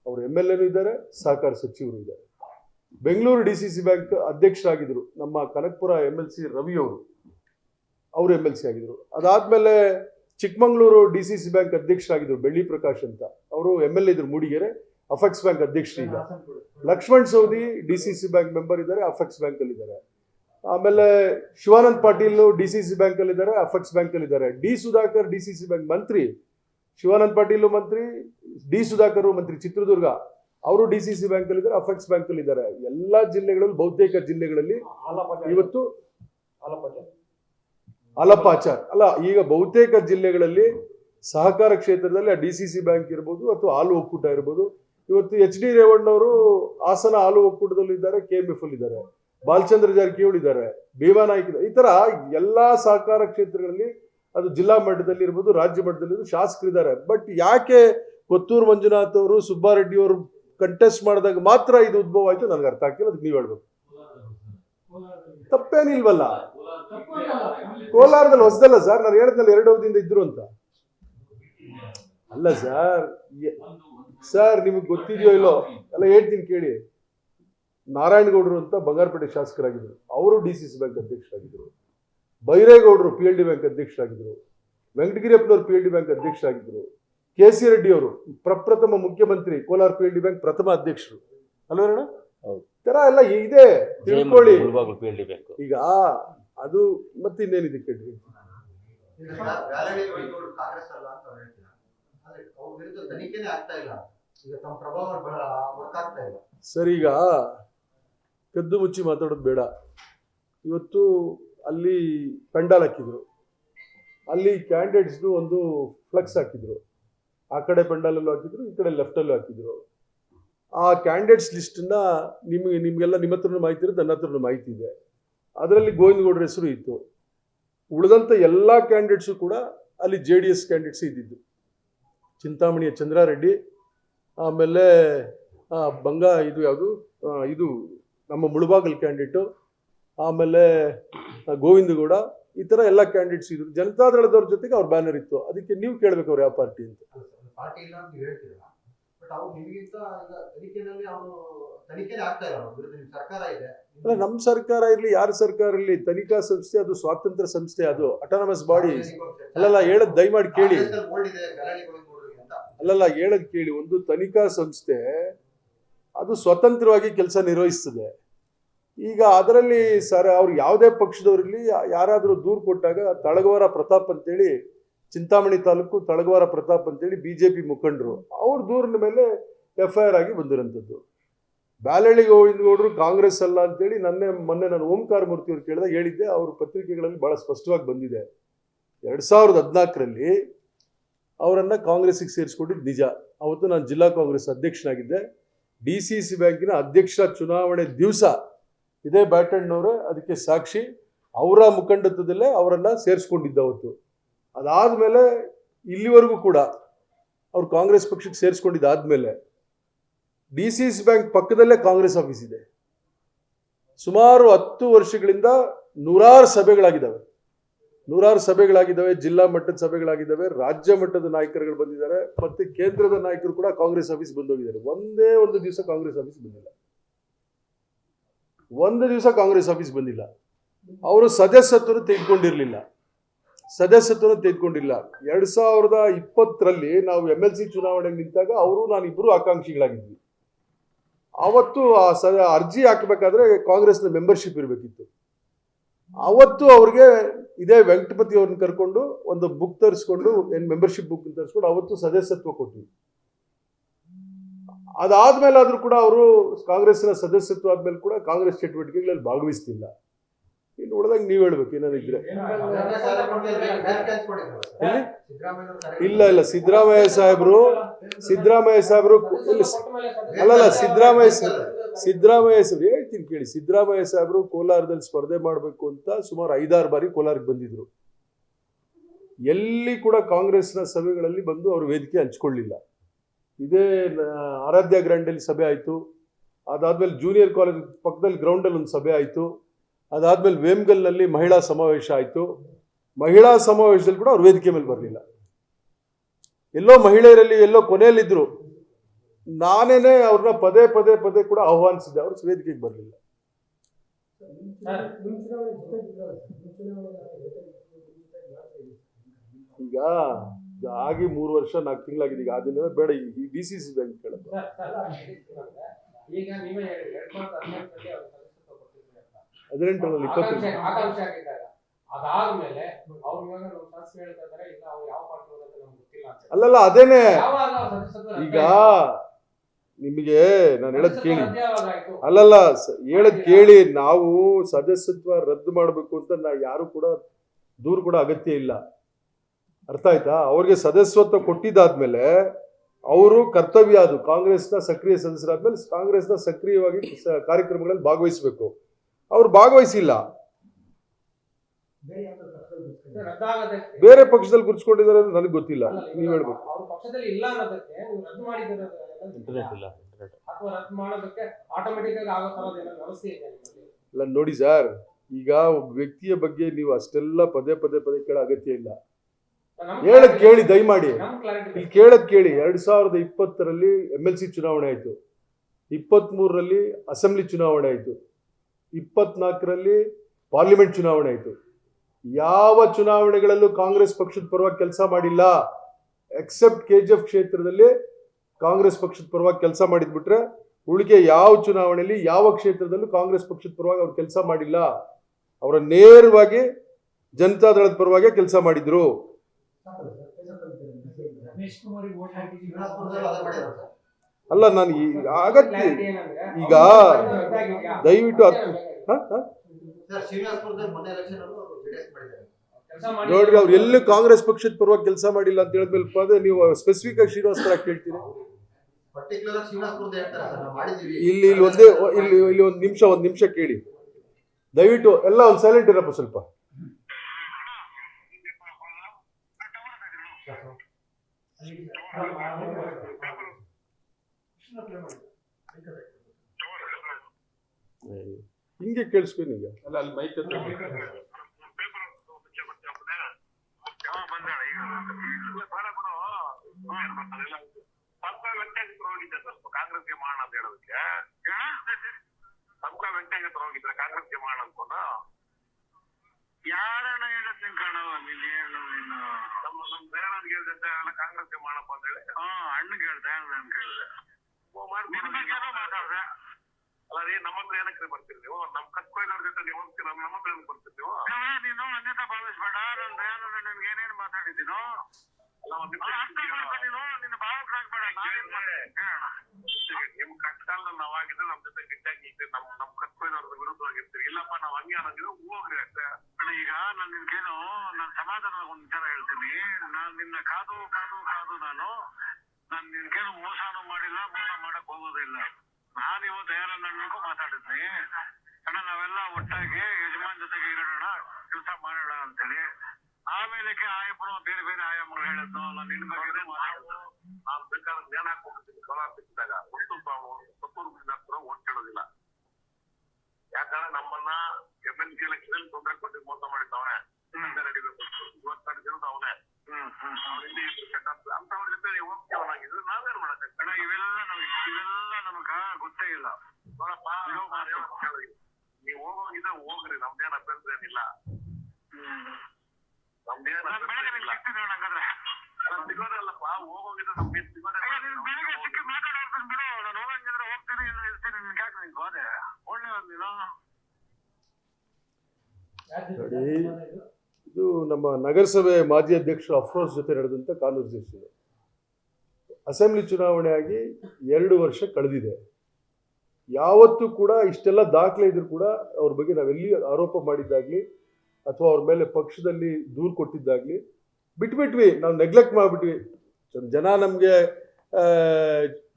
ಅವರು ಎಂ ಎಲ್ ಎನೂ ಇದ್ದಾರೆ, ಸಹಕಾರ ಸಚಿವರು ಇದ್ದಾರೆ. Bengaluru D C C bank ಅಧ್ಯಕ್ಷರಾಗಿದ್ದರು ನಮ್ಮ Kanakapura M L C Ravi ಅವರು. ಎಂ ಎಲ್ ಸಿ ಆಗಿದ್ರು. ಅದಾದಮೇಲೆ Chikmagalur D C C bank ಅಧ್ಯಕ್ಷರಾಗಿದ್ದರು Belli Prakash ಅಂತ. ಅವರು ಎಂ ಎಲ್ ಎ ಇದ್ರು ಮೂಡಿಗೆರೆ ಅಫೆಕ್ಸ್ ಬ್ಯಾಂಕ್ ಅಧ್ಯಕ್ಷರು Laxman Savadi D C C bank member ಇದ್ದಾರೆ ಅಫೆಕ್ಸ್ ಬ್ಯಾಂಕ್ ಅಲ್ಲಿ ಇದ್ದಾರೆ. ಆಮೇಲೆ Shivanand Patil D C C bank ಅಲ್ಲಿ ಇದ್ದಾರೆ ಅಫೆಕ್ಸ್ ಬ್ಯಾಂಕ್ ಅಲ್ಲಿ ಇದ್ದಾರೆ D Sudhakar D C C bank ಮಂತ್ರಿ. ಶಿವಾನಂದ್ ಪಾಟೀಲ್ ಮಂತ್ರಿ ಡಿ ಸುಧಾಕರ್ ಮಂತ್ರಿ ಚಿತ್ರದುರ್ಗ ಅವರು ಡಿ ಸಿ ಸಿ ಬ್ಯಾಂಕ್ ಅಲ್ಲಿ ಇದ್ದಾರೆ ಅಫೆಕ್ಸ್ ಬ್ಯಾಂಕ್ ಅಲ್ಲಿ ಇದ್ದಾರೆ ಎಲ್ಲಾ ಜಿಲ್ಲೆಗಳಲ್ಲಿ ಬಹುತೇಕ ಜಿಲ್ಲೆಗಳಲ್ಲಿ ಇವತ್ತು ಆಚಾರ್ ಅಲ್ಲ ಈಗ ಬಹುತೇಕ ಜಿಲ್ಲೆಗಳಲ್ಲಿ ಸಹಕಾರ ಕ್ಷೇತ್ರದಲ್ಲಿ ಡಿ ಸಿ ಸಿ ಬ್ಯಾಂಕ್ ಇರ್ಬೋದು ಅಥವಾ ಹಾಲು ಒಕ್ಕೂಟ ಇರ್ಬೋದು. ಇವತ್ತು ಎಚ್ ಡಿ ರೇವಣ್ಣವರು ಹಾಸನ ಹಾಲು ಒಕ್ಕೂಟದಲ್ಲಿ ಇದ್ದಾರೆ ಕೆ ಎಂ ಎಫ್ ಅಲ್ಲಿ ಇದ್ದಾರೆ. ಬಾಲಚಂದ್ರ ಜಾರಕಿಹೊಳಿ ಇದ್ದಾರೆ. ಭೀಮಾ ನಾಯ್ಕ. ಈ ತರ ಎಲ್ಲಾ ಸಹಕಾರ ಕ್ಷೇತ್ರಗಳಲ್ಲಿ ಅದು ಜಿಲ್ಲಾ ಮಟ್ಟದಲ್ಲಿ ಇರ್ಬೋದು, ರಾಜ್ಯ ಮಟ್ಟದಲ್ಲಿ ಶಾಸಕರಿದ್ದಾರೆ ಬಟ್ ಯಾಕೆ ಕೊತ್ತೂರು ಮಂಜುನಾಥ್ ಅವರು, ಸುಬ್ಬಾರೆಡ್ಡಿ ಅವರು ಕಂಟೆಸ್ಟ್ ಮಾಡಿದಾಗ ಮಾತ್ರ ಇದು ಉದ್ಭವ ಆಯ್ತು ನನಗೆ ಅರ್ಥ ಆಗ್ತಿಲ್ಲ, ಅದಕ್ಕೆ ನೀವು ಹೇಳ್ಬೇಕು. ತಪ್ಪೇನಿಲ್ವಲ್ಲ? ಕೋಲಾರದಲ್ಲಿ ಹೊಸದಲ್ಲ ಸರ್ ನಾನು ಹೇಳಿದ್ನಲ್ಲ ಎರಡು ಅವಧಿಯಿಂದ ಇದ್ರು ಅಂತ. ಅಲ್ಲ ಸರ್ ಸರ್ ನಿಮಗೆ ಗೊತ್ತಿದೆಯೋ ಇಲ್ಲೋ? ಎಲ್ಲ ಹೇಳ್ತೀನಿ ಕೇಳಿ. ನಾರಾಯಣಗೌಡರು ಅಂತ ಬಂಗಾರಪೇಟೆ ಶಾಸಕರಾಗಿದ್ದರು. ಅವರು ಡಿ ಸಿ ಸಿ ಬ್ಯಾಂಕ್ ಅಧ್ಯಕ್ಷರಾಗಿದ್ದರು. ಬೈರೇಗೌಡರು ಪಿ ಎಲ್ ಡಿ ಬ್ಯಾಂಕ್ ಅಧ್ಯಕ್ಷರಾಗಿದ್ದರು ವೆಂಕಟಗಿರಿಯಪ್ಪನವರು ಪಿ ಎಲ್ ಡಿ ಬ್ಯಾಂಕ್ ಅಧ್ಯಕ್ಷರಾಗಿದ್ದರು ಕೆ ಸಿ ರೆಡ್ಡಿ ಅವರು ಪ್ರಪ್ರಥಮ ಮುಖ್ಯಮಂತ್ರಿ Kolar P L D bank ಪ್ರಥಮ ಅಧ್ಯಕ್ಷರು. ಅಲ್ವೇನಣ್ಣ ಹೌದು. ತರ ಎಲ್ಲ ಇದೆ. ತಿಳ್ಕೊಳ್ಳಿ. ಈಗ ಅದು ಮತ್ತಿನ್ನೇನಿದೆ ಇಲ್ಲ ಸರ್ ಈಗ ಕದ್ದು ಮುಚ್ಚಿ ಮಾತಾಡೋದು ಬೇಡ. ಇವತ್ತು ಅಲ್ಲಿ ಪೆಂಡಾಲ್ ಹಾಕಿದ್ರು. ಅಲ್ಲಿ ಕ್ಯಾಂಡಿಡೇಟ್ಸ್ದು ಒಂದು ಫ್ಲೆಕ್ಸ್ ಹಾಕಿದ್ರು. ಆ ಕಡೆ ಪೆಂಡಾಲಲ್ಲೂ ಹಾಕಿದ್ರು, ಈ ಕಡೆ ಲೆಫ್ಟಲ್ಲೂ ಹಾಕಿದ್ರು. ಆ ಕ್ಯಾಂಡಿಡೇಟ್ಸ್ ಲಿಸ್ಟನ್ನ ನಿಮಗೆ, ನಿಮಗೆಲ್ಲ ನಿಮ್ಮ ಹತ್ರನೂ ಮಾಹಿತಿ ಇರುತ್ತೆ, ನನ್ನ ಹತ್ರನೂ ಮಾಹಿತಿ ಇದೆ. ಅದರಲ್ಲಿ ಗೋವಿಂದಗೌಡರ ಹೆಸರು ಇತ್ತು. ಉಳಿದಂಥ ಎಲ್ಲ ಕ್ಯಾಂಡಿಡೇಟ್ಸು ಕೂಡ ಅಲ್ಲಿ ಜೆ ಡಿ ಎಸ್ ಕ್ಯಾಂಡಿಡೇಟ್ಸ್ ಇದ್ದಿದ್ದು. ಚಿಂತಾಮಣಿಯ ಚಂದ್ರಾರೆಡ್ಡಿ, ಆಮೇಲೆ ಬಂಗ ಇದು ಯಾವುದು? ಇದು ನಮ್ಮ ಮುಳುಬಾಗಲ್ ಕ್ಯಾಂಡಿಡೇಟು ಆಮೇಲೆ ಆ, ಗೋವಿಂದಗೌಡ ಈ ತರ ಎಲ್ಲ ಕ್ಯಾಂಡಿಡೇಟ್ಸ್ ಇದ್ರು. ಜನತಾದಳದವ್ರ ಜೊತೆಗೆ ಅವ್ರ ಬ್ಯಾನರ್ ಇತ್ತು. ಅದಕ್ಕೆ ನೀವು ಕೇಳ್ಬೇಕು ಅವ್ರು ಯಾವ ಪಾರ್ಟಿ ಅಂತ. ಅಲ್ಲ ನಮ್ಮ ಸರ್ಕಾರ ಇರಲಿ ಯಾರ ಸರ್ಕಾರ ಇರಲಿ ತನಿಖಾ ಸಂಸ್ಥೆ ಅದು ಸ್ವಾತಂತ್ರ್ಯ ಸಂಸ್ಥೆ ಅದು. ಅಟಾನಮಸ್ ಬಾಡಿ ಅಲ್ಲಲ್ಲ ಹೇಳದ್ ದಯಮಾಡಿ ಕೇಳಿ. ಅಲ್ಲಲ್ಲ ಹೇಳದ್ ಕೇಳಿ. ಒಂದು ತನಿಖಾ ಸಂಸ್ಥೆ ಅದು ಸ್ವತಂತ್ರವಾಗಿ ಕೆಲಸ ನಿರ್ವಹಿಸ್ತದೆ. ಈಗ ಅದರಲ್ಲಿ ಸರ್ ಅವ್ರು ಯಾವುದೇ ಪಕ್ಷದವರಲ್ಲಿ ಯಾರಾದರೂ ದೂರು ಕೊಟ್ಟಾಗ ತಳಗವಾರ ಪ್ರತಾಪ್ ಅಂತೇಳಿ ಚಿಂತಾಮಣಿ ತಾಲೂಕು ತಳಗವಾರ ಪ್ರತಾಪ್ ಅಂತೇಳಿ ಬಿ ಜೆ ಪಿ ಮುಖಂಡರು. ಅವ್ರ ದೂರಿನ ಮೇಲೆ ಎಫ್ ಐ ಆರ್ ಆಗಿ ಬಂದಿರೋಂಥದ್ದು. ಬ್ಯಾಲಳ್ಳಿ ಗೋವಿಂದಗೌಡರು ಕಾಂಗ್ರೆಸ್ ಅಲ್ಲ ಅಂತೇಳಿ ನನ್ನೆ, ಮೊನ್ನೆ ನಾನು ಓಂಕಾರ ಮೂರ್ತಿ ಅವ್ರು ಕೇಳಿದಾಗ ಹೇಳಿದ್ದೆ, ಅವ್ರ ಪತ್ರಿಕೆಗಳಲ್ಲಿ ಬಹಳ ಸ್ಪಷ್ಟವಾಗಿ ಬಂದಿದೆ. ಎರಡು ಸಾವಿರದ ಹದಿನಾಲ್ಕರಲ್ಲಿ ಅವರನ್ನು ಕಾಂಗ್ರೆಸ್ಸಿಗೆ ಸೇರಿಸ್ಕೊಂಡಿದ್ದು ನಿಜ. ಅವತ್ತು ನಾನು ಜಿಲ್ಲಾ ಕಾಂಗ್ರೆಸ್ ಅಧ್ಯಕ್ಷನಾಗಿದ್ದೆ. ಡಿ ಸಿ ಸಿ ಬ್ಯಾಂಕಿನ ಅಧ್ಯಕ್ಷ ಚುನಾವಣೆ ದಿವಸ ಇದೇ ಬ್ಯಾಟಣ್ಣವರೇ ಅದಕ್ಕೆ ಸಾಕ್ಷಿ. ಅವರ ಮುಖಂಡತ್ವದಲ್ಲೇ ಅವರನ್ನ ಸೇರಿಸ್ಕೊಂಡಿದ್ದ ಅವತ್ತು ಅದಾದ್ಮೇಲೆ ಇಲ್ಲಿವರೆಗೂ ಕೂಡ ಅವ್ರು ಕಾಂಗ್ರೆಸ್ ಪಕ್ಷಕ್ಕೆ ಸೇರಿಸ್ಕೊಂಡಿದ್ದಾದ್ಮೇಲೆ ಡಿ ಸಿ ಸಿ ಬ್ಯಾಂಕ್ ಪಕ್ಕದಲ್ಲೇ ಕಾಂಗ್ರೆಸ್ ಆಫೀಸ್ ಇದೆ. ಸುಮಾರು ಹತ್ತು ವರ್ಷಗಳಿಂದ ನೂರಾರು ಸಭೆಗಳಾಗಿದ್ದಾವೆ. ನೂರಾರು ಸಭೆಗಳಾಗಿದ್ದಾವೆ, ಜಿಲ್ಲಾ ಮಟ್ಟದ ಸಭೆಗಳಾಗಿದ್ದಾವೆ, ರಾಜ್ಯ ಮಟ್ಟದ ನಾಯಕರುಗಳು ಬಂದಿದ್ದಾರೆ, ಮತ್ತೆ ಕೇಂದ್ರದ ನಾಯಕರು ಕೂಡ ಕಾಂಗ್ರೆಸ್ ಆಫೀಸ್ ಬಂದೋಗಿದ್ದಾರೆ. ಒಂದೇ ಒಂದು ದಿವಸ ಕಾಂಗ್ರೆಸ್ ಆಫೀಸ್ ಬಂದಿಲ್ಲ. ಒಂದು ದಿವಸ ಕಾಂಗ್ರೆಸ್ ಆಫೀಸ್ ಬಂದಿಲ್ಲ. ಅವರು ಸದಸ್ಯತ್ವ ತೆಗೆದುಕೊಂಡಿರಲಿಲ್ಲ. ಸದಸ್ಯತ್ವನ ತೆಗೆದುಕೊಂಡಿಲ್ಲ. ಎರಡು ಸಾವಿರದ ಇಪ್ಪತ್ತರಲ್ಲಿ ನಾವು ಎಂ ಎಲ್ ಸಿ ಚುನಾವಣೆಗೆ ನಿಂತಾಗ ಅವರು ನಾನಿಬ್ಬರು ಆಕಾಂಕ್ಷಿಗಳಾಗಿದ್ವಿ. ಅವತ್ತು ಆ ಸ, ಅರ್ಜಿ ಹಾಕಬೇಕಾದ್ರೆ ಕಾಂಗ್ರೆಸ್ನ ಮೆಂಬರ್ಶಿಪ್ ಇರಬೇಕಿತ್ತು. ಅವತ್ತು ಅವ್ರಿಗೆ ಇದೇ ವೆಂಕಟಪತಿ ಅವ್ರನ್ನ ಕರ್ಕೊಂಡು ಒಂದು ಬುಕ್ ತರಿಸ್ಕೊಂಡು, ಏನು ಮೆಂಬರ್ಶಿಪ್ ಬುಕ್ ತರಿಸ್ಕೊಂಡು ಅವತ್ತು ಸದಸ್ಯತ್ವ ಕೊಟ್ವಿ. ಅದಾದ್ಮೇಲೆ ಆದ್ರೂ ಕೂಡ ಅವರು ಕಾಂಗ್ರೆಸ್ನ ಸದಸ್ಯತ್ವ ಆದ್ಮೇಲೆ ಕೂಡ ಕಾಂಗ್ರೆಸ್ ಚಟುವಟಿಕೆಗಳಲ್ಲಿ ಭಾಗವಹಿಸ್ತಿಲ್ಲ. ಇನ್ನು ಉಳಿದಂಗೆ ನೀವು ಹೇಳ್ಬೇಕು, ಏನಾದ್ರು ಇದ್ರೆ? ಇಲ್ಲ ಇಲ್ಲ, ಸಿದ್ದರಾಮಯ್ಯ ಸಾಹೇಬರು ಸಿದ್ದರಾಮಯ್ಯ ಸಾಹೇಬರು ಅಲ್ಲಲ್ಲ, ಸಿದ್ದರಾಮಯ್ಯ ಸಿದ್ದರಾಮಯ್ಯ ಸಾಹೇಬ್ ಹೇಳ್ತೀನಿ ಕೇಳಿ, ಸಿದ್ದರಾಮಯ್ಯ ಸಾಹೇಬರು ಕೋಲಾರದಲ್ಲಿ ಸ್ಪರ್ಧೆ ಮಾಡಬೇಕು ಅಂತ ಸುಮಾರು ಐದಾರು ಬಾರಿ ಕೋಲಾರಕ್ಕೆ ಬಂದಿದ್ರು. ಎಲ್ಲಿ ಕೂಡ ಕಾಂಗ್ರೆಸ್ನ ಸಭೆಗಳಲ್ಲಿ ಬಂದು ಅವರು ವೇದಿಕೆ ಹಂಚ್ಕೊಳ್ಳಿಲ್ಲ. ಇದೇ ಆರಾಧ್ಯ ಗ್ರ್ಯಾಂಡಲ್ಲಿ ಸಭೆ ಆಯಿತು. ಅದಾದಮೇಲೆ ಜೂನಿಯರ್ ಕಾಲೇಜ್ ಪಕ್ಕದಲ್ಲಿ ಗ್ರೌಂಡಲ್ಲಿ ಒಂದು ಸಭೆ ಆಯಿತು. ಅದಾದ್ಮೇಲೆ ವೇಮ್ಗಲ್ನಲ್ಲಿ ಮಹಿಳಾ ಸಮಾವೇಶ ಆಯಿತು. ಮಹಿಳಾ ಸಮಾವೇಶದಲ್ಲಿ ಕೂಡ ಅವ್ರು ವೇದಿಕೆ ಮೇಲೆ ಬರಲಿಲ್ಲ. ಎಲ್ಲೋ ಮಹಿಳೆಯರಲ್ಲಿ ಎಲ್ಲೋ ಕೊನೆಯಲ್ಲಿದ್ದರು ನಾನೇನೆ ಅವ್ರನ್ನ ಪದೇ ಪದೇ ಪದೇ ಕೂಡ ಆಹ್ವಾನಿಸಿದ್ದೆ. ಅವ್ರ ವೇದಿಕೆಗೆ ಬರಲಿಲ್ಲ. ಈಗ ಆಗಿ ಮೂರು ವರ್ಷ ನಾಲ್ಕು ತಿಂಗಳಾಗಿದೆ. ಈಗ ಆದಿನ ಬೇಡ ಈ ಡಿ ಸಿ ಸಿ ಬ್ಯಾಂಕ್ ಕೇಳೋದು. ಹದಿನೆಂಟರಲ್ಲಿ ಅಂತ. ಅಲ್ಲಲ್ಲ ಅದೇನೆ? ಈಗ ನಿಮಗೆ ನಾನು ಹೇಳದ್ ಕೇಳಿ? ಅಲ್ಲಲ್ಲ ಹೇಳೋದ್ ಕೇಳಿ ನಾವು ಸದಸ್ಯತ್ವ ರದ್ದು ಮಾಡಬೇಕು ಅಂತ ನಾ ಯಾರು ಕೂಡ ದೂರು ಕೂಡ ಅಗತ್ಯ ಇಲ್ಲ. ಅರ್ಥ ಆಯ್ತಾ? ಅವ್ರಿಗೆ ಸದಸ್ಯತ್ವ ಕೊಟ್ಟಿದ್ದಾದ್ಮೇಲೆ ಅವರು ಕರ್ತವ್ಯ ಅದು. ಕಾಂಗ್ರೆಸ್ನ ಸಕ್ರಿಯ ಸದಸ್ಯರಾದ್ಮೇಲೆ ಕಾಂಗ್ರೆಸ್ನ ಸಕ್ರಿಯವಾಗಿ ಕಾರ್ಯಕ್ರಮಗಳಲ್ಲಿ ಭಾಗವಹಿಸಬೇಕು. ಅವ್ರು ಭಾಗವಹಿಸಿಲ್ಲ. ಬೇರೆ ಪಕ್ಷದಲ್ಲಿ ಗುರ್ಸ್ಕೊಂಡಿದ್ದಾರೆ ಅಂದ್ರೆ ನನಗೆ ಗೊತ್ತಿಲ್ಲ. ನೀವು ಹೇಳ್ಬೇಕು. ಇಲ್ಲ ನೋಡಿ ಸರ್ ಈಗ ಒಬ್ಬ ವ್ಯಕ್ತಿಯ ಬಗ್ಗೆ ನೀವು ಅಷ್ಟೆಲ್ಲ ಪದೇ ಪದೇ ಪದೇ ಕೇಳೋ ಅಗತ್ಯ ಇಲ್ಲ. ಹೇಳದ್ ಕೇಳಿ ದಯಮಾಡಿ. ಇಲ್ಲಿ ಕೇಳಕ್ ಕೇಳಿ ಎರಡ್ ಸಾವಿರದ ಇಪ್ಪತ್ತರಲ್ಲಿ ಎಂ ಎಲ್ ಸಿ ಚುನಾವಣೆ ಆಯಿತು. ಇಪ್ಪತ್ತ್ಮೂರರಲ್ಲಿ ಅಸೆಂಬ್ಲಿ ಚುನಾವಣೆ ಆಯಿತು. ಇಪ್ಪತ್ನಾಲ್ಕರಲ್ಲಿ ಪಾರ್ಲಿಮೆಂಟ್ ಚುನಾವಣೆ ಆಯಿತು. ಯಾವ ಚುನಾವಣೆಗಳಲ್ಲೂ ಕಾಂಗ್ರೆಸ್ ಪಕ್ಷದ ಪರವಾಗಿ ಕೆಲಸ ಮಾಡಿಲ್ಲ. ಎಕ್ಸೆಪ್ಟ್ ಕೆ ಜಿ ಎಫ್ ಕ್ಷೇತ್ರದಲ್ಲಿ ಕಾಂಗ್ರೆಸ್ ಪಕ್ಷದ ಪರವಾಗಿ ಕೆಲಸ ಮಾಡಿದ್ಬಿಟ್ರೆ ಉಳಿಕೆ ಯಾವ ಚುನಾವಣೆಯಲ್ಲಿ ಯಾವ ಕ್ಷೇತ್ರದಲ್ಲೂ ಕಾಂಗ್ರೆಸ್ ಪಕ್ಷದ ಪರವಾಗಿ ಅವ್ರು ಕೆಲಸ ಮಾಡಿಲ್ಲ. ಅವರ ನೇರವಾಗಿ ಜನತಾದಳದ ಪರವಾಗಿ ಕೆಲಸ ಮಾಡಿದ್ರು. ಅಲ್ಲ, ನಾನು ಆಗತ್ತೆ. ಈಗ? ದಯವಿಟ್ಟು ನೋಡ್ರಿ, ಅವ್ರು ಎಲ್ಲೂ ಕಾಂಗ್ರೆಸ್ ಪಕ್ಷದ ಪರವಾಗಿ ಕೆಲಸ ಮಾಡಿಲ್ಲ ಅಂತ ಹೇಳಿದ್ಮೇಲೆ ನೀವು ಸ್ಪೆಸಿಫಿಕ್ ಆಗಿ ಶ್ರೀನಿವಾಸ್ ತರ ಕೇಳ್ತೀರಿ. ಇಲ್ಲಿ ಇಲ್ಲಿ ಒಂದೇ, ಇಲ್ಲಿ ಇಲ್ಲಿ ಒಂದು ನಿಮಿಷ ಒಂದು ನಿಮಿಷ ಕೇಳಿ. ದಯವಿಟ್ಟು ಎಲ್ಲ ಒಂದು ಸೈಲೆಂಟ್ ಇರಪ್ಪ ಸ್ವಲ್ಪ. ಹಿಂಗೆ ಕೇಳಿಸ್ಕೊಂಡು ಈಗ. ಅಲ್ಲ, ಅಲ್ಲಿ ಮೈಕ್ ಕಾಂಗ್ರೆಸ್ಗೆ ಮಾಡೋಣ ಅಂತ ಹೇಳೋದಕ್ಕೆ ಸ್ವಲ್ಪ ವೆಂಕಟೇಶ್ವರ ಹೋಗಿದ್ರೆ ಕಾಂಗ್ರೆಸ್ಗೆ ಮಾಡೋಣ ಅನ್ಕೊಂಡು ಯಾರನ್ನ ಹೇಳತ್ ನಿನ್ ಕಾಣವ ನೀನ್. ಬೇರೆಯವ್ರಿಗೆ ಹೇಳ್ದೆ ಎಲ್ಲ ಕಾಂಗ್ರೆಸ್ಗೆ ಮಾಡಪ್ಪ ಅಂತ ಹೇಳಿ. ಹಾ ಅಣ್ಣಗೆ ಹೇಳ್ದೆ ನಾನು ಕೇಳಿದೆ. ಮಾತಾಡ್ದೆ. ಅಲ್ಲ ರೀ ನಮ್ಮ ಹತ್ರ ಏನಕ್ಕೆ ಬರ್ತೀರಿ ನೀವು ನಮ್ ಕತ್ಕೊಯ್ದವ್ರ ಜೊತೆ ನೀವು ಹೋಗ್ತೀರ? ನಮ್ಮ ಹತ್ರ ಏನಕ್ಕೆ ಬರ್ತೀರಿ ನೀವು ನೀನು ಅನ್ಯತಾ ಭಾವಿಸ್ಬೇಡ ನಾನು ದಯಾನಂದ ನಿನ್ಗೆ ಏನೇನು ಮಾತಾಡಿದ್ದೀನೋ? ಒಂದ್ ನಿಮಿಷ ನೀನು. ನಿನ್ನ ಭಾವಕರಾಗ್ಬೇಡ ನಾನೇನ್ ಮಾಡೆ ನಿಮ್ ಕಷ್ಟಕಾಲ ನಾವಾಗಿದ್ರೆ ನಮ್ ಜೊತೆ ಗಟ್ಟಿಯಾಗಿ ಇರ್ತೀರಿ ನಮ್ ನಮ್ ಕತ್ಕೊಯ್ದವ್ರ ವಿರುದ್ಧವಾಗಿರ್ತೀರಿ. ಇಲ್ಲಪ್ಪ, ನಾವ್ ಹಂಗೆ ಅನ್ನೋದಿದ್ರೆ ಹೋಗ್ರಿ ಅಷ್ಟೇ ಈಗ ನಾನು ನಿನ್ಗೇನು ನಾನು ಸಮಾಧಾನದ ಒಂದ್ ವಿಚಾರ ಹೇಳ್ತೀನಿ. ನಾನ್ ನಿನ್ನ ಕಾದು ಕಾದು ಕಾದು ನಾನು ನಾನ್ ನಿನ್ಗೇನು ಮೋಸನೂ ಮಾಡಿಲ್ಲ, ಮೋಸ ಮಾಡಕ್ ಹೋಗೋದಿಲ್ಲ. ನಾನು ಇವತ್ತು ದಯಾನಂದ ಅಣ್ಣನಿಗೂ ಮಾತಾಡಿದ್ನಿ. ಅಣ್ಣ, ನಾವೆಲ್ಲ ಒಟ್ಟಾಗಿ ಯಜಮಾನ್ ಜೊತೆಗೆ ಇರೋಣ ಕೆಲಸ ಮಾಡೋಣ ಅಂತೇಳಿ. ಆಮೇಲೆ ಆಯಪ್ಪನ ಬೇರೆ ಬೇರೆ ಆಯಾಮಗಳು ಹೇಳಿದ್ನು ನಾನು ನಿನ್ ಬಗ್ಗೆ ನಾನು ಬೇಕಾದ್ರೆ ಜ್ಞಾನ ಹಾಕೊಂಡ್ಬಿಡ್ತೀನಿ ಕೋಲಾರ ಒಟ್ಟು ನಾವು ಸತ್ತೂರು ಓಟ್ ಕೇಳೋದಿಲ್ಲ. ಯಾಕಂದ್ರೆ ನಮ್ಮನ್ನ ಎಂ ಎಲ್ ಸಿ ಎಲೆಕ್ಷನ್ ತೊಂದರೆ ಕೊಟ್ಟು ಮೋಸ ಮಾಡಿದ್ದವನೇ. ನಡಿಬೇಕು ಇವತ್ತು ನಡೆದಿರೋದು ಅವನೇ. ಅಂತವ್ರ ಜೊತೆ ಹೋಗ್ತೀವನಾಗಿದ್ರು ನಾವೇನ್ ಮಾಡಕ್ಕೆ ಅಣ್ಣ ಇವೆಲ್ಲ ನಮಗೆ ಇವೆಲ್ಲ ನಮಗ ಗೊತ್ತೇ ಇಲ್ಲ. ನೀವು ಹೋಗೋಗಿದ್ರೆ ಹೋಗ್ರಿ. ನಮ್ದೇನ್ ಅಭ್ಯಂತರ ಏನಿಲ್ಲ. ನಮ್ದೇನ್ ಸಿಗೋದಲ್ಲಪ್ಪ ಹೋಗೋಗಿದ್ರೆ ನಮ್ಗೆ ಸಿಗೋದೇ ಬೆಳಿಗ್ಗೆ ಸಿಕ್ಕಿ ಮಾತಾಡೋದು ಬಿಡು ನಾನು ಹೋಗಂಗಿದ್ರೆ ಹೋಗ್ತೀನಿ ಇಲ್ಲ ಇರ್ತೀನಿ ನಿನ್ಗೆ ಯಾಕೆ ನಿನ್ಗೆ ಹೋದೆ ಒಳ್ಳೆ ನೀನು ಯಾರ್ ಜೊತೆ ನೋಡಿ. ಇದು? ನಮ್ಮ ನಗರಸಭೆ ಮಾಜಿ ಅಧ್ಯಕ್ಷ ಅಫ್ರೋಸ್ ಜೊತೆ ನಡೆದಂಥ ಕಾನ್ವರ್ಸೇಷನ್ ಅಸೆಂಬ್ಲಿ ಚುನಾವಣೆ ಆಗಿ ಎರಡು ವರ್ಷ ಕಳೆದಿದೆ ಯಾವತ್ತೂ ಕೂಡ ಇಷ್ಟೆಲ್ಲ ದಾಖಲೆ ಇದ್ರೂ ಕೂಡ ಅವ್ರ ಬಗ್ಗೆ ನಾವೆಲ್ಲಿ ಆರೋಪ ಮಾಡಿದ್ದಾಗ್ಲಿ ಅಥವಾ ಅವ್ರ ಮೇಲೆ ಪಕ್ಷದಲ್ಲಿ ದೂರು ಕೊಟ್ಟಿದ್ದಾಗ್ಲಿ ಬಿಟ್ಬಿಟ್ವಿ ನಾವು ನೆಗ್ಲೆಕ್ಟ್ ಮಾಡಿಬಿಟ್ವಿ ಜನ ನಮಗೆ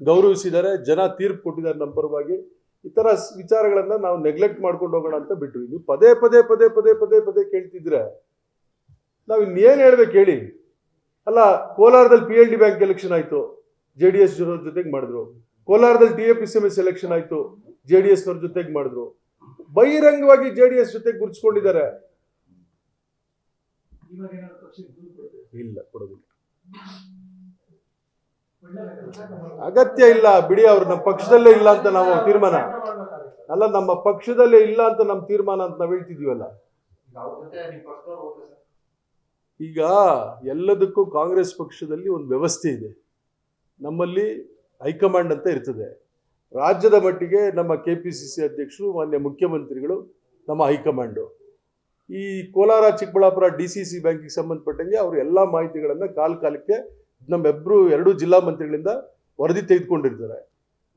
ಗೌರವಿಸಿದ್ದಾರೆ ಜನ ತೀರ್ಪು ಕೊಟ್ಟಿದ್ದಾರೆ ನಮ್ಮ ಪರವಾಗಿ ಈ ಥರ ವಿಚಾರಗಳನ್ನ ನಾವು ನೆಗ್ಲೆಕ್ಟ್ ಮಾಡ್ಕೊಂಡು ಹೋಗೋಣ ಅಂತ ಬಿಟ್ಟು ನೀವು ಪದೇ ಪದೇ ಪದೇ ಪದೇ ಪದೇ ಪದೇ ಕೇಳ್ತಿದ್ರೆ ನಾವು ಇನ್ನೇನು ಹೇಳ್ಬೇಕು ಹೇಳಿ? ಅಲ್ಲ ಕೋಲಾರದಲ್ಲಿ P L D bank election ಆಯಿತು ಜೆ ಡಿ ಎಸ್ ಜೊತೆಗೆ ಮಾಡಿದ್ರು. ಕೋಲಾರದಲ್ಲಿ T A P C M S election ಆಯಿತು ಜೆ ಡಿ ಎಸ್ನವ್ರ ಜೊತೆಗೆ ಮಾಡಿದ್ರು. ಬಹಿರಂಗವಾಗಿ ಜೆ ಡಿ ಎಸ್ ಜೊತೆಗೆ ಗುರುತಿಸ್ಕೊಂಡಿದ್ದಾರೆ ಇವಾಗ ಏನಾದ್ರು ಪಕ್ಷಕ್ಕೆ ದೂರು ಇಲ್ಲ ಕೊಡೋದಿಲ್ಲ. ಅಗತ್ಯ ಇಲ್ಲ, ಬಿಡಿ ಅವ್ರು ನಮ್ಮ ಪಕ್ಷದಲ್ಲೇ ಇಲ್ಲ ಅಂತ ನಾವು ತೀರ್ಮಾನ. ಅಲ್ಲ, ನಮ್ಮ ಪಕ್ಷದಲ್ಲೇ ಇಲ್ಲ ಅಂತ ನಮ್ಮ ತೀರ್ಮಾನ ಅಂತ ನಾವು ಹೇಳ್ತಿದೀವಲ್ಲ. ಈಗ ಎಲ್ಲದಕ್ಕೂ ಕಾಂಗ್ರೆಸ್ ಪಕ್ಷದಲ್ಲಿ ಒಂದು ವ್ಯವಸ್ಥೆ ಇದೆ. ನಮ್ಮಲ್ಲಿ ಹೈಕಮಾಂಡ್ ಅಂತ ಇರ್ತದೆ. ರಾಜ್ಯದ ಮಟ್ಟಿಗೆ ನಮ್ಮ ಕೆ ಪಿ ಸಿ ಸಿ ಅಧ್ಯಕ್ಷರು, ಮಾನ್ಯ ಮುಖ್ಯಮಂತ್ರಿಗಳು ನಮ್ಮ ಹೈಕಮಾಂಡು. ಈ Kolar, Chikkaballapur, D C C ಬ್ಯಾಂಕಿಗೆ ಸಂಬಂಧಪಟ್ಟಂಗೆ ಅವರು ಎಲ್ಲ ಮಾಹಿತಿಗಳನ್ನು ಕಾಲ ಕಾಲಕ್ಕೆ ನಮ್ಮೆಬ್ಬರು ಎರಡೂ ಜಿಲ್ಲಾ ಮಂತ್ರಿಗಳಿಂದ ವರದಿ ತೆಗೆದುಕೊಂಡಿರ್ತಾರೆ.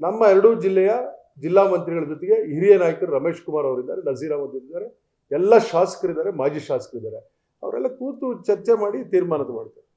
ನಮ್ಮ ಎರಡೂ ಜಿಲ್ಲೆಯ ಜಿಲ್ಲಾ ಮಂತ್ರಿಗಳ ಜೊತೆಗೆ ಹಿರಿಯ ನಾಯಕರು ರಮೇಶ್ ಕುಮಾರ್ ಅವರಿದ್ದಾರೆ ನಜೀರ್ ಅಹಮದ್ ಇದ್ದಾರೆ. ಎಲ್ಲ ಶಾಸಕರಿದ್ದಾರೆ, ಮಾಜಿ ಶಾಸಕರಿದ್ದಾರೆ. ಅವರೆಲ್ಲ ಕೂತು ಚರ್ಚೆ ಮಾಡಿ ತೀರ್ಮಾನದ ಮಾಡ್ತಾರೆ.